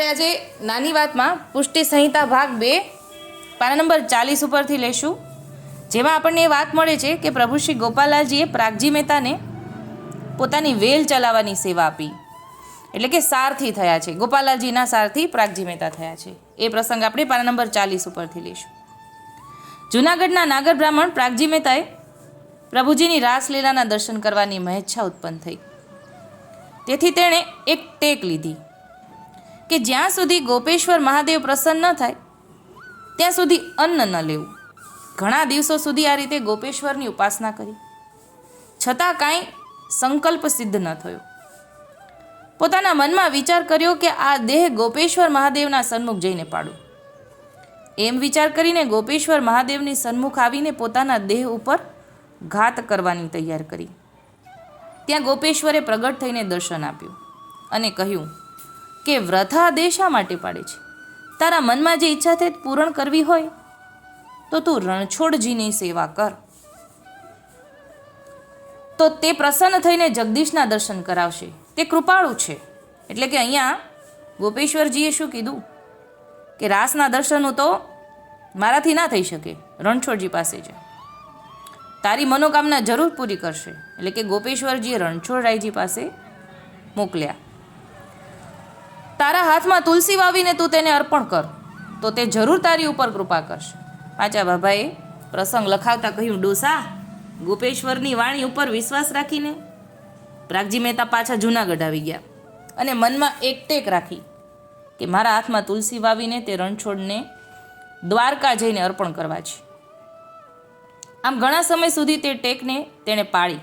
આપણે આજે નાની વાતમાં પુષ્ટિ સંહિતા ભાગ બે પાના નંબર ચાલીસ ઉપરથી લઈશું જેમાં આપણને એ વાત મળે છે કે પ્રભુ શ્રી ગોપાલાલજીએ પ્રાગજી મહેતાને પોતાની વેલ ચલાવવાની સેવા આપી. એટલે કે સારથી થયા છે. ગોપાલાલજીના સારથી પ્રાગજી મહેતા થયા છે. એ પ્રસંગ આપણે પાના નંબર ચાલીસ ઉપરથી લઈશું જૂનાગઢના નાગર બ્રાહ્મણ પ્રાગજી મહેતાએ પ્રભુજીની રાસલીલાના દર્શન કરવાની મહેચ્છા ઉત્પન્ન થઈ. તેથી તેણે એક ટેક લીધી. કે જ્યાં સુધી ગોપેશ્વર મહાદેવ પ્રસન્ન ન થાય, ત્યાં સુધી અન્ન ન લેવું. ઘણા દિવસો સુધી આ રીતે ગોપેશ્વરની ઉપાસના કરી. છતાં કાંઈ સંકલ્પ સિદ્ધ ન થયો. પોતાના મનમાં વિચાર કર્યો કે આ દેહ ગોપેશ્વર મહાદેવના સન્મુખ જઈને પાડું. એમ વિચાર કરીને ગોપેશ્વર મહાદેવની સન્મુખ આવીને પોતાના દેહ ઉપર ઘાત કરવાની તૈયાર કરી. ત્યાં ગોપેશ્વરે પ્રગટ થઈને દર્શન આપ્યું અને કહ્યું કે વ્રથા દેહ શા માટે પાડે છે? તારા મનમાં જે ઈચ્છા તે પૂરણ કરવી હોય, તો તું રણછોડજીની સેવા કર. તો તે પ્રસન્ન થઈને જગદીશના દર્શન કરાવશે. તે કૃપાળુ છે. એટલે કે અહીંયા ગોપેશ્વરજીએ શું કીધું? કે રાસના દર્શનો તો મારાથી ના થઈ શકે. રણછોડજી પાસે છે તારી મનોકામના જરૂર પૂરી કરશે. એટલે કે ગોપેશ્વરજીએ રણછોડરાયજી પાસે મોકલ્યા. તારા હાથમાં તુલસી વાવીને તું તેને અર્પણ કર. તો તે જરૂર તારી ઉપર કૃપા કરશે. પાંચા બાબાએ પ્રસંગ લખાવતા કહ્યું, ડોસા, ગોપેશ્વરની વાણી ઉપર વિશ્વાસ રાખીને પ્રાગજી મહેતા પાછા જૂનાગઢ આવી ગયા અને મનમાં એક ટેક રાખી કે મારા હાથમાં તુલસી વાવીને તે રણછોડને દ્વારકા જઈને અર્પણ કરવા છે. આમ ઘણા સમય સુધી તે ટેકને તેણે પાળી.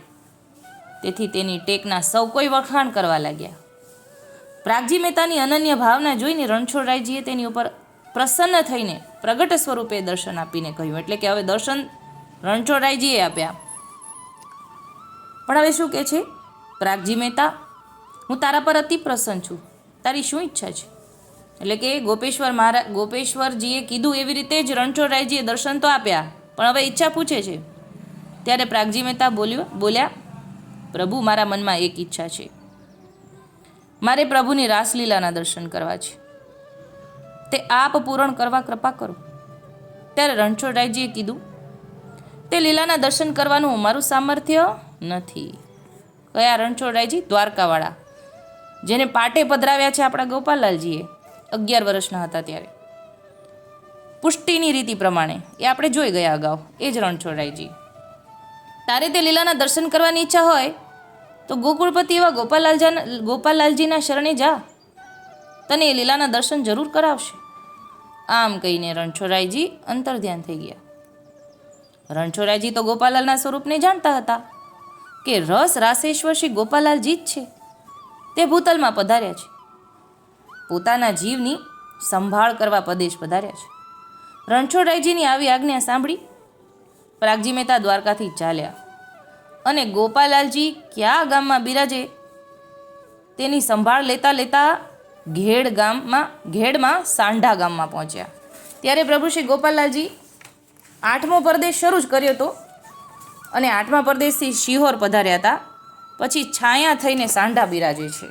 તેથી તેની ટેકના સૌ કોઈ વખાણ કરવા લાગ્યા. પ્રાગજી મહેતાની અનન્ય ભાવના જોઈને રણછોડરાયજીએ તેની ઉપર પ્રસન્ન થઈને પ્રગટ સ્વરૂપે દર્શન આપીને કહ્યું. એટલે કે હવે દર્શન રણછોડરાયજીએ આપ્યા. પણ હવે શું કહે છે? પ્રાગજી મહેતા, હું તારા પર અતિ પ્રસન્ન છું. તારી શું ઈચ્છા છે? એટલે કે ગોપેશ્વર મહારાજ ગોપેશ્વરજીએ કીધું એવી રીતે જ રણછોડરાયજીએ દર્શન તો આપ્યા. પણ હવે ઈચ્છા પૂછે છે. ત્યારે પ્રાગજી મહેતા બોલ્યો, બોલ્યા, પ્રભુ, મારા મનમાં એક ઈચ્છા છે. મારે પ્રભુની રાસલીલાના દર્શન કરવા છે. તે આપ પૂરણ કરવા કૃપા કરો. ત્યારે રણછોડરાયજીએ કીધું, તે લીલાના દર્શન કરવાનું મારું સામર્થ્ય નથી. કયા રણછોડરાયજી દ્વારકાવાળા, જેને પાટે પધરાવ્યા છે આપણા ગોપાલાલજીએ અગિયાર વર્ષના હતા ત્યારે. પુષ્ટિની રીતિ પ્રમાણે એ આપણે જોઈ ગયા અગાઉ, એ જ રણછોડરાયજી. તારે તે લીલાના દર્શન કરવાની ઈચ્છા હોય તો ગોકુળપતિ એવા ગોપાલાલજા ગોપાલાલજીના શરણે જા. તને એ લીલાના દર્શન જરૂર કરાવશે. આમ કહીને રણછોડરાયજી અંતર્ધ્યાન થઈ ગયા. રણછોડરાયજી તો ગોપાલાલના સ્વરૂપને જાણતા હતા કે રસ રાસેશ્વર શ્રી ગોપાલાલજી જ છે. તે ભૂતલમાં પધાર્યા છે. પોતાના જીવની સંભાળ કરવા પ્રદેશ પધાર્યા છે. રણછોડરાયજીની આવી આજ્ઞા સાંભળી પ્રાગજી મહેતા દ્વારકાથી ચાલ્યા. અને ગોપાલાલજી કયા ગામમાં બિરાજે? તેની સંભાળ લેતા લેતા ઘેડ ગામમાં, ઘેડમાં સાંઢા ગામમાં પહોંચ્યા. ત્યારે પ્રભુ શ્રી ગોપાલાલજી આઠમો પરદેશ શરૂ જ કર્યો હતો અને આઠમા પરદેશથી શિહોર પધાર્યા હતા. પછી છાયા થઈને સાંઢા બિરાજે છે.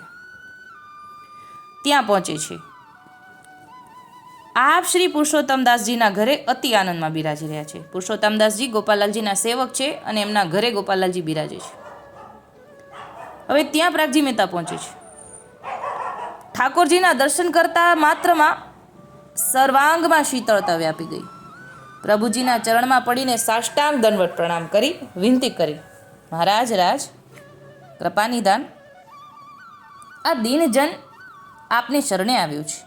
ત્યાં પહોંચે છે. આપ શ્રી પુરુષોત્તમદાસજીના ઘરે અતિ આનંદમાં બિરાજી રહ્યા છે. પુરુષોત્તમદાસજી ગોપાલાલજીના સેવક છે અને એમના ઘરે ગોપાલાલજી બિરાજે છે. હવે ત્યાં પ્રાગજી મહેતા પહોંચે છે. ઠાકોરજીના દર્શન કરતા માત્રમાં સર્વાંગમાં શીતળતા વ્યાપી ગઈ. પ્રભુજીના ચરણમાં પડીને સાષ્ટાંગ દંડવટ પ્રણામ કરી, વિનંતી કરી, મહારાજ, રાજ કૃપાનિધાન આ દિનજન આપને શરણે આવ્યું છે.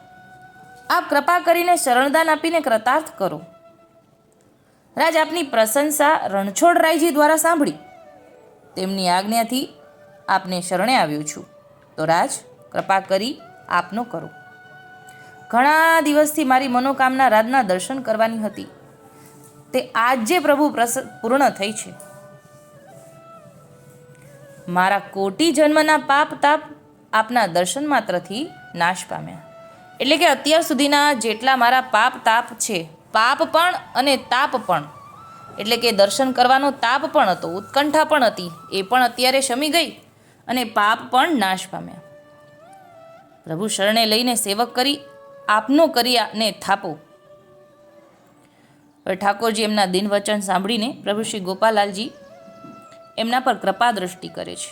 આપ કૃપા કરીને શરણદાન આપીને કૃતાર્થ કરો. રાજ આપની પ્રશંસા રણછોડરાયજી દ્વારા સાંભળી. તેમની આજ્ઞાથી આપને શરણે આવ્યો છું. તો રાજ, કૃપા કરી આપનો કરો. ઘણા દિવસથી મારી મનોકામના રાજના દર્શન કરવાની હતી. તે આજે પ્રભુ પૂર્ણ થઈ છે. મારા કોટી જન્મના પાપ તાપ આપના દર્શન માત્રથી નાશ પામ્યા. એટલે કે અત્યાર સુધીના જેટલા મારા પાપ તાપ છે, પાપ પણ અને તાપ પણ. એટલે કે દર્શન કરવાનો તાપ પણ હતો, ઉત્કંઠા પણ હતી, એ પણ અત્યારે શમી ગઈ અને પાપ પણ નાશ પામ્યા. પ્રભુ શરણે લઈને સેવક કરી, આપનો કર્યાને થાપો. ઠાકોરજી એમના દિન વચન સાંભળીને પ્રભુ શ્રી ગોપાલાલજી એમના પર કૃપા દ્રષ્ટિ કરે છે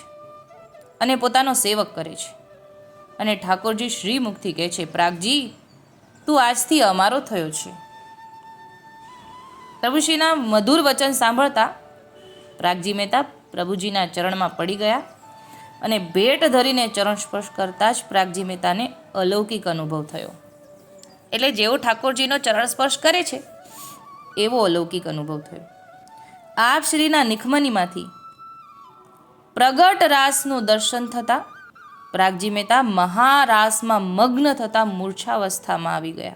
અને પોતાનો સેવક કરે છે. અને ઠાકોરજી શ્રીમુખથી કહે છે, પ્રાગજી, તું આજથી અમારો થયો છે. પ્રભુશ્રીના મધુર વચન સાંભળતા પ્રાગજી મહેતા પ્રભુજીના ચરણમાં પડી ગયા અને ભેટ ધરીને ચરણ સ્પર્શ કરતા જ પ્રાગજી મહેતાને અલૌકિક અનુભવ થયો. એટલે જેવો ઠાકોરજીનો ચરણ સ્પર્શ કરે છે, એવો અલૌકિક અનુભવ થયો. આપ શ્રીના નિખમનીમાંથી પ્રગટ રાસનું દર્શન થતાં પ્રાગજી મહેતા મહારાસમાં મગ્ન થતાં મૂર્છાવસ્થામાં આવી ગયા.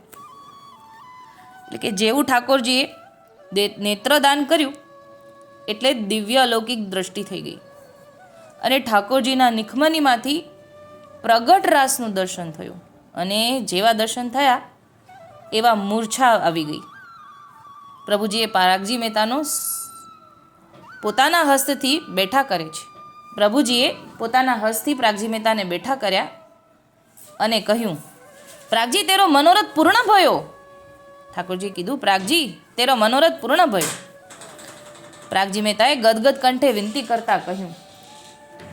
એટલે કે જેવું ઠાકોરજીએ નેત્રદાન કર્યું, એટલે દિવ્ય અલૌકિક દ્રષ્ટિ થઈ ગઈ. અને ઠાકોરજીના નિખમનીમાંથી પ્રગટ રાસનું દર્શન થયું. અને જેવા દર્શન થયા, એવા મૂર્છા આવી ગઈ. પ્રભુજીએ પારાગજી મહેતાનો પોતાના હસ્તથી બેઠા કરે છે. પ્રભુજીએ પોતાના હસ્તથી પ્રાગજી મહેતાને બેઠા કર્યા અને કહ્યું, પ્રાગજી, તેરો મનોરથ પૂર્ણ ભયો. ઠાકોરજીએ કીધું, પ્રાગજી, તેરો મનોરથ પૂર્ણ ભયો. પ્રાગજી મહેતાએ ગદગદ કંઠે વિનંતી કરતા કહ્યું,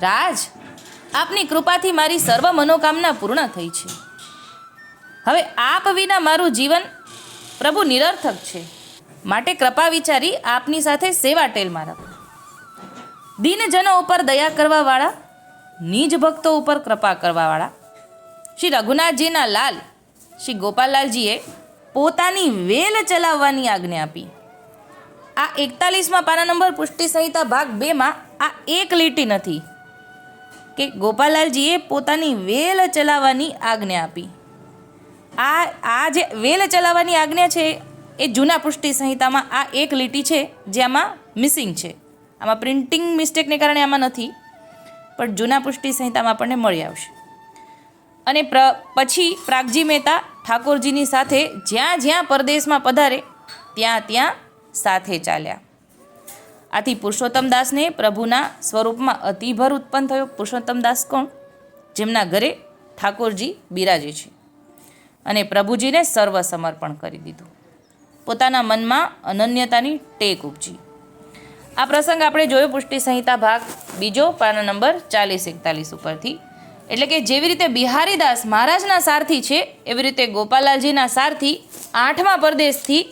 રાજ, આપની કૃપાથી મારી સર્વ મનોકામના પૂર્ણ થઈ છે. હવે આપ વિના મારું જીવન પ્રભુ નિરર્થક છે. માટે કૃપા વિચારી આપની સાથે સેવા ટેલમાં રાખો. દીનજનો ઉપર દયા કરવાવાળા, નિજ ભક્તો ઉપર કૃપા કરવાવાળા. શ્રી રઘુનાથજીના લાલ, શ્રી ગોપાલલાલજીએ પોતાની વેલ ચલાવવાની આજ્ઞા આપી. આ એકતાલીસમાં પાના નંબર પુષ્ટિ સંહિતા ભાગ બેમાં આ એક લીટી નથી કે ગોપાલાલજીએ પોતાની વેલ ચલાવવાની આજ્ઞા આપી. આ આ જે વેલ ચલાવવાની આજ્ઞા છે, એ જૂના પુષ્ટિ સંહિતામાં આ એક લીટી છે જે આમાં મિસિંગ છે. આમાં પ્રિન્ટિંગ મિસ્ટેકને કારણે આમાં નથી, પણ જૂના પુષ્ટિ સંહિતામાં આપણને મળી આવશે. અને પ્ર, પછી પ્રાગજી મહેતા ઠાકોરજીની સાથે જ્યાં જ્યાં પરદેશમાં પધારે, ત્યાં ત્યાં સાથે ચાલ્યા. આથી પુરુષોત્તમ દાસને પ્રભુના સ્વરૂપમાં અતિભર ઉત્પન્ન થયો. પુરુષોત્તમ દાસ કોણ? જેમના ઘરે ઠાકોરજી બિરાજે છે. અને પ્રભુજીને સર્વ સમર્પણ કરી દીધું. પોતાના મનમાં અનન્યતાની ટેક ઉપજી. આ પ્રસંગ આપણે જોયો, પુષ્ટિ સંહિતા ભાગ બીજો, પાના નંબર ચાલીસ એકતાલીસ ઉપરથી. એટલે કે જેવી રીતે બિહારીદાસ મહારાજના સારથી છે, એવી રીતે ગોપાલાલજીના સારથી આઠમા પરદેશથી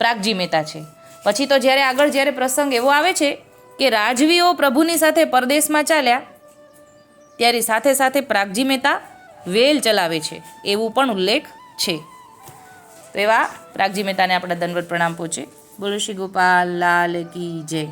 પ્રાગજી મહેતા છે. પછી તો જ્યારે આગળ જ્યારે પ્રસંગ એવો આવે છે કે રાજવીઓ પ્રભુની સાથે પરદેશમાં ચાલ્યા, ત્યારે સાથે સાથે પ્રાગજી મહેતા વેલ ચલાવે છે, એવું પણ ઉલ્લેખ છે. તો એવા પ્રાગજી મહેતાને આપણા દંડવત પ્રણામ પહોંચે બોલો શ્રી ગોપાલ લાલ કી જય.